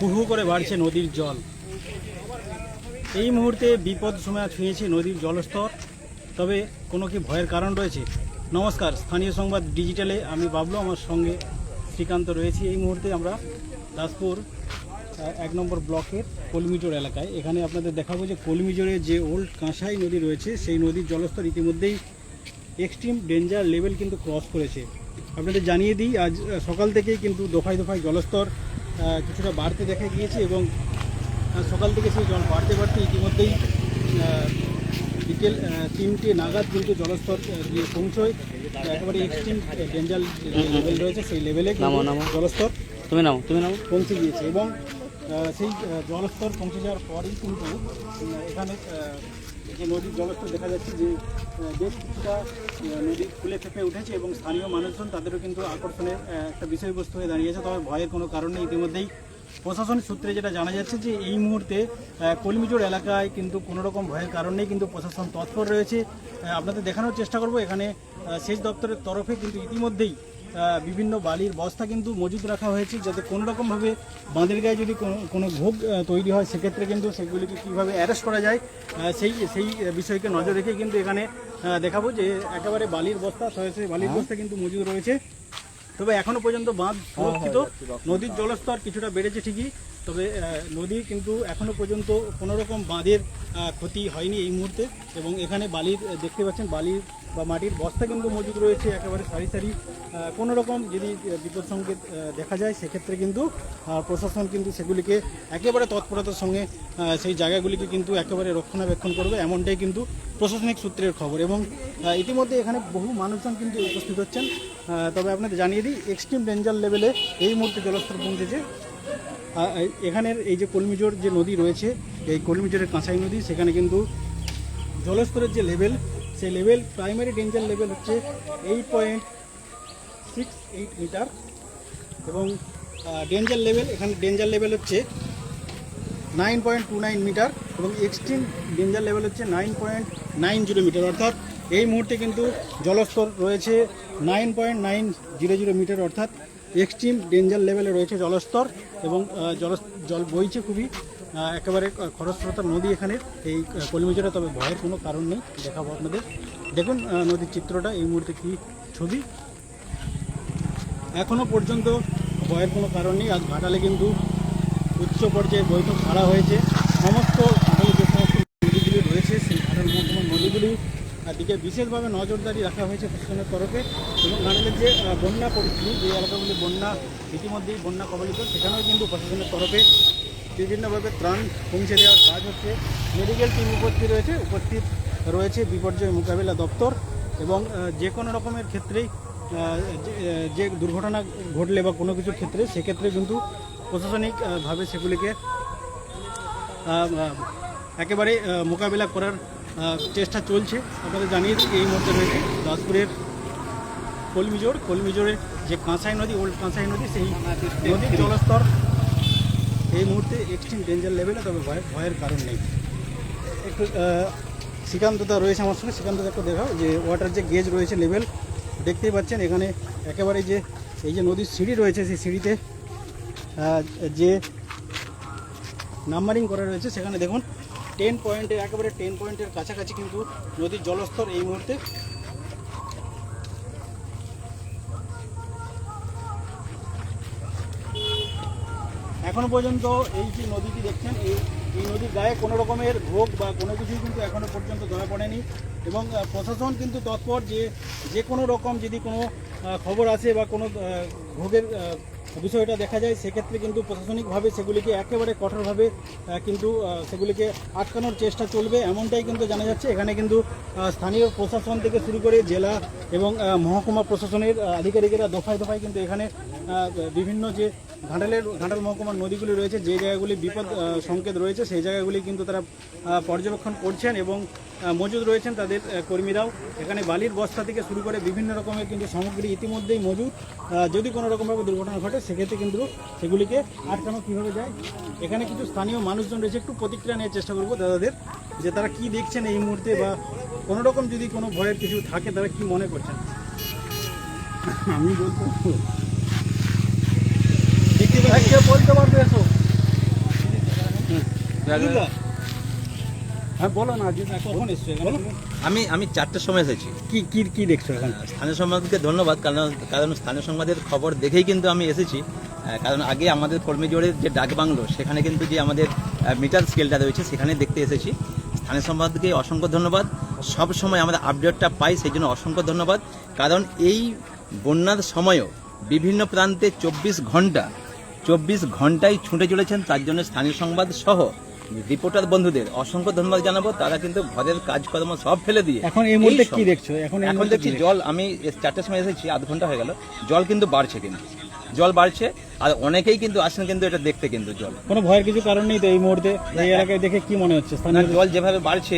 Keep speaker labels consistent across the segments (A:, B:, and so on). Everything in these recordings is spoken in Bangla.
A: হু হু করে বাড়ছে নদীর জল। এই মুহূর্তে বিপদ সময় ছুঁয়েছে নদীর জলস্তর, তবে কোনো কি ভয়ের কারণ রয়েছে? নমস্কার, স্থানীয় সংবাদ ডিজিটালে, আমি বাবলু, আমার সঙ্গে শ্রীকান্ত রয়েছি। এই মুহূর্তে আমরা দাসপুর এক নম্বর ব্লকের কলমিজোর এলাকায়। এখানে আপনাদের দেখাবো যে কলমিজোরে যে ওল্ড কাঁসাই নদী রয়েছে, সেই নদীর জলস্তর ইতিমধ্যেই এক্সট্রিম ডেঞ্জার লেভেল কিন্তু ক্রস করেছে। আপনাদের জানিয়ে দিই, আজ সকাল থেকেই কিন্তু দফায় দফায় জলস্তর কিছুটা বাড়তে দেখা গিয়েছে এবং সকাল থেকে সেই জল বাড়তে বাড়তে ইতিমধ্যেই বিকেল তিনটে নাগাদ কিন্তু জলস্তর গিয়ে পৌঁছয় একেবারে এক্সট্রিম ডেঞ্জার লেভেল রয়েছে সেই লেভেলে। জলস্তর
B: তুমি নাও তুমি নাও
A: পৌঁছে গিয়েছে এবং সেই জলস্তর পৌঁছে যাওয়ার পরেই কিন্তু এখানে নদীর জলস্তর দেখা যাচ্ছে যে বেশ কিছুটা নদী ফুলে ফেপে উঠেছে এবং স্থানীয় মানুষজন তাদেরও কিন্তু আকর্ষণের একটা বিষয়বস্তু হয়ে দাঁড়িয়েছে। তবে ভয়ের কোনো কারণ নেই ইতিমধ্যেই। প্রশাসন সূত্রে যেটা জানা যাচ্ছে যে এই মুহূর্তে আহ, কলমিজোড় এলাকায় কিন্তু কোনো রকম ভয়ের কারণ নেই কিন্তু প্রশাসন তৎপর রয়েছে। আপনাদের দেখানোর চেষ্টা করব। এখানে সেচ দপ্তরের তরফে কিন্তু ইতিমধ্যেই বিভিন্ন বালির বস্তা কিন্তু মজুত রাখা হয়েছে যাতে কোনো রকমভাবে বাঁধের গায়ে যদি কোনো কোনো ভোগ তৈরি হয় সেক্ষেত্রে কিন্তু সেগুলিকে কীভাবে অ্যারেস্ট করা যায় সেই সেই বিষয়কে নজর রেখে কিন্তু এখানে দেখাবো যে একেবারে বালির বস্তা সরাসরি বালির বস্তা কিন্তু মজুদ রয়েছে। তবে এখনও পর্যন্ত বাঁধ সুরক্ষিত নদীর জলস্তর কিছুটা বেড়েছে ঠিকই। তবে নদী কিন্তু এখনও পর্যন্ত কোনো রকম বাঁধের ক্ষতি হয়নি এই মুহূর্তে এবং এখানে বালির দেখতে পাচ্ছেন বালির বা মাটির বস্তা কিন্তু মজুদ রয়েছে, একেবারে সারি সারি কোনো রকম যদি বিপদ সংকেত দেখা যায় সেক্ষেত্রে কিন্তু প্রশাসন কিন্তু সেগুলিকে একেবারে তৎপরতার সঙ্গে সেই জায়গাগুলিকে কিন্তু একেবারে রক্ষণাবেক্ষণ করবে এমনটাই কিন্তু প্রশাসনিক সূত্রের খবর এবং ইতিমধ্যে এখানে বহু মানুষজন কিন্তু উপস্থিত হচ্ছেন। তবে আপনাদের জানিয়ে দিই এক্সট্রিম ডেঞ্জার লেভেলে এই মুহূর্তে জলস্তর পৌঁছেছে এখানের এই যে কলমিজোর যে নদী রয়েছে, এই কলমিজোরের কাঁসাই নদী, সেখানে কিন্তু জলস্তরের যে লেভেল সেই লেভেল প্রাইমারি ডেঞ্জার লেভেল হচ্ছে eight point six eight metre এবং ডেঞ্জার লেভেল এখানে ডেঞ্জার লেভেল হচ্ছে nine point two nine metre এবং এক্সট্রিম ডেঞ্জার লেভেল হচ্ছে nine point nine zero metre অর্থাৎ এই মুহূর্তে কিন্তু জলস্তর রয়েছে nine point nine zero zero metre অর্থাৎ এক্সট্রিম ডেঞ্জার লেভেলে রয়েছে জলস্তর এবং জল জল বইছে খুবই। একেবারে খরস্রোতার নদী এখানে। এই কলিমিজোরে তবে ভয়ের কোনো কারণ নেই। দেখাবো আপনাদের। দেখুন নদীর চিত্রটা, এই মুহূর্তে কি ছবি। এখনও পর্যন্ত ভয়ের কোনো কারণ নেই। আজ ঘাটালে কিন্তু উচ্চ পর্যায়ে বৈঠক ছাড়া হয়েছে। সমস্ত নদীগুলি রয়েছে সেই ঘাটাল মহকুমার নদীগুলি আহ, দিকে বিশেষভাবে নজরদারি রাখা হয়েছে প্রশাসনের তরফে এবং ঘাটালের যে বন্যা পরিস্থিতি, যে এলাকাগুলি বন্যা, ইতিমধ্যেই বন্যা কবলিত, সেখানেও কিন্তু প্রশাসনের তরফে বিভিন্নভাবে ত্রাণ পৌঁছে দেওয়ার কাজ হচ্ছে। মেডিকেল টিম উপস্থিত রয়েছে উপস্থিত রয়েছে বিপর্যয় মোকাবিলা দপ্তর এবং যে কোনো রকমের ক্ষেত্রেই যে- দুর্ঘটনা ঘটলে বা কোনো কিছুর ক্ষেত্রে, সেক্ষেত্রে কিন্তু প্রশাসনিকভাবে সেগুলিকে একেবারে মোকাবিলা করার চেষ্টা চলছে। আপনাদের জানিয়ে দিই এই মুহূর্তে রয়েছে দাসপুরের কলমিজোর কলমিজোরের যে কাঁসাই নদী ওল্ড কাঁসাই নদী সেই নদীর জলস্তর এই মুহূর্তে এক্সট্রিম ডেঞ্জার লেভেলে তবে ভয় ভয়ের কারণ নেই। একটু শ্রীকান্তদা রয়েছে আমার সঙ্গে। শ্রীকান্তদা একটু দেখাও যে ওয়াটার যে গেজ রয়েছে লেভেল দেখতেই পাচ্ছেন এখানে একেবারে যে এই যে নদীর সিঁড়ি রয়েছে সেই সিঁড়িতে যে নাম্বারিং করা রয়েছে সেখানে দেখুন টেন পয়েন্টের একেবারে টেন পয়েন্টের কাছাকাছি কিন্তু নদীর জলস্তর এই মুহূর্তে এখনও পর্যন্ত এই যে নদীটি দেখছেন, এই এই নদীর গায়ে কোনো রকমের রোগ বা কোনো কিছুই কিন্তু এখনও পর্যন্ত ধরা পড়েনি এবং প্রশাসন কিন্তু তৎপর যে যে কোনো রকম যদি কোনো খবর আসে বা কোনো ভোগের বিষয়টা দেখা যায়, সেক্ষেত্রে কিন্তু প্রশাসনিকভাবে সেগুলিকে একেবারে কঠোরভাবে কিন্তু সেগুলিকে আটকানোর চেষ্টা চলবে, এমনটাই কিন্তু জানা যাচ্ছে। এখানে কিন্তু স্থানীয় প্রশাসন থেকে শুরু করে জেলা এবং মহকুমা প্রশাসনের আধিকারিকেরা দফায় দফায় কিন্তু এখানে বিভিন্ন যে ঘাটালের ঘাটাল মহকুমার নদীগুলি রয়েছে, যে জায়গাগুলি বিপদ সংকেত রয়েছে, সেই জায়গাগুলি কিন্তু তারা পর্যবেক্ষণ করছেন এবং মজুদ রয়েছেন তাদের কর্মীরাও। এখানে বালির বস্তা থেকে শুরু করে বিভিন্ন রকমের কিন্তু সামগ্রী ইতিমধ্যেই মজুদ। যদি কোনো রকমভাবে দুর্ঘটনা ঘটে, সেক্ষেত্রে কিন্তু সেগুলিকে আটকানো কীভাবে যায়? এখানে কিছু স্থানীয় মানুষজন রয়েছে, একটু প্রতিক্রিয়া নেওয়ার চেষ্টা করব দাদাদের, যে তারা কি দেখছেন এই মুহূর্তে বা কোনো রকম যদি কোনো ভয়ের কিছু থাকে, তারা কি মনে করছেন? আমি বলতে দেখতে বলতে পারবে এসো। হ্যাঁ বলো না কখন এসছো
B: আমি আমি চারটের সময় এসেছি।
A: কি কি কি দেখছ এখন?
B: স্থানীয় সংবাদকে ধন্যবাদ কারণ কারণ স্থানীয় সংবাদের খবর দেখেই কিন্তু আমি এসেছি। কারণ আগে আমাদের কর্মী জোরের যে ডাক বাংলো সেখানে কিন্তু যে আমাদের মিটার স্কেলটা রয়েছে সেখানে দেখতে এসেছি। স্থানীয় সংবাদকে অসংখ্য ধন্যবাদ। সব সময় আমরা আপডেটটা পাই সেই জন্য অসংখ্য ধন্যবাদ। কারণ এই বন্যার সময়ও বিভিন্ন প্রান্তে চব্বিশ ঘণ্টা চব্বিশ ঘন্টায় ছুটে চলেছেন তার জন্য স্থানীয় সংবাদ সহ রিপোর্টার বন্ধুদের অসংখ্য ধন্যবাদ জানাব। তারা কিন্তু ঘরের কাজকর্ম সব ফেলে দিয়ে
A: এখন এই মুহূর্তে কি দেখছ? এখন
B: এখন দেখছি জল আমি চারটের সময় এসেছি আধ ঘণ্টা হয়ে গেল। জল কিন্তু বাড়ছে কিন্তু। জল বাড়ছে আর অনেকেই কিন্তু আসেন কিন্তু এটা দেখতে কিন্তু জল।
A: কোনো ভয়ের কিছু কারণ নেই তো এই মুহূর্তে? এই এলাকায় দেখে কি মনে হচ্ছে? স্থানীয়
B: জল যেভাবে বাড়ছে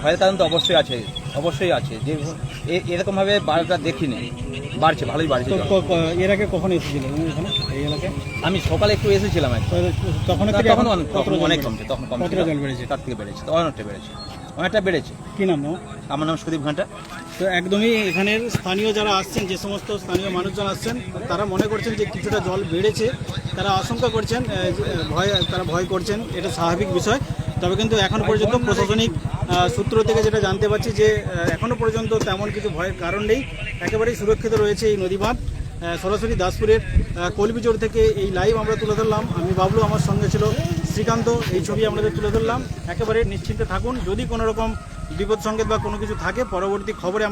B: ভয়ের কারণ তো অবশ্যই আছে অবশ্যই আছে। যে এরকমভাবে বাড়টা দেখিনি। বাড়ছে ভালোই বাড়ছে
A: এর আগে কখন এসেছিল? এখানে? এই এলাকায়?
B: আমি সকালে একটু এসেছিলাম
A: তখন
B: তখন অনেক
A: কতটা
B: তখন
A: জল
B: অনেক
A: বেড়েছে?
B: কমছে। তখন কম
A: জল বেড়েছে?
B: তার থেকে বেড়েছে অনেকটা বেড়েছে অনেকটা বেড়েছে।
A: কি নাম?
B: আমার নাম সুদীপ ঘাটা
A: তো একদমই এখানের স্থানীয় যারা আসছেন যে সমস্ত স্থানীয় মানুষজন আসছেন তারা মনে করছেন যে কিছুটা জল বেড়েছে। তারা আশঙ্কা করছেন ভয় তারা ভয় করছেন এটা স্বাভাবিক বিষয়। তবে কিন্তু এখনও পর্যন্ত প্রশাসনিক সূত্র থেকে যেটা জানতে পারছি যে আহ, এখনও পর্যন্ত তেমন কিছু ভয়ের কারণ নেই। একেবারেই সুরক্ষিত রয়েছে এই নদী বাঁধ সরাসরি দাসপুরের কলবি কলবিজোর থেকে এই লাইভ আমরা তুলে ধরলাম। আমি বাবলু, আমার সঙ্গে ছিল শ্রীকান্ত। এই ছবি আমাদের তুলে ধরলাম। একেবারে নিশ্চিন্তে থাকুন। যদি কোনো রকম বিপদ সংকেত বা কোনো কিছু থাকে, পরবর্তী খবরে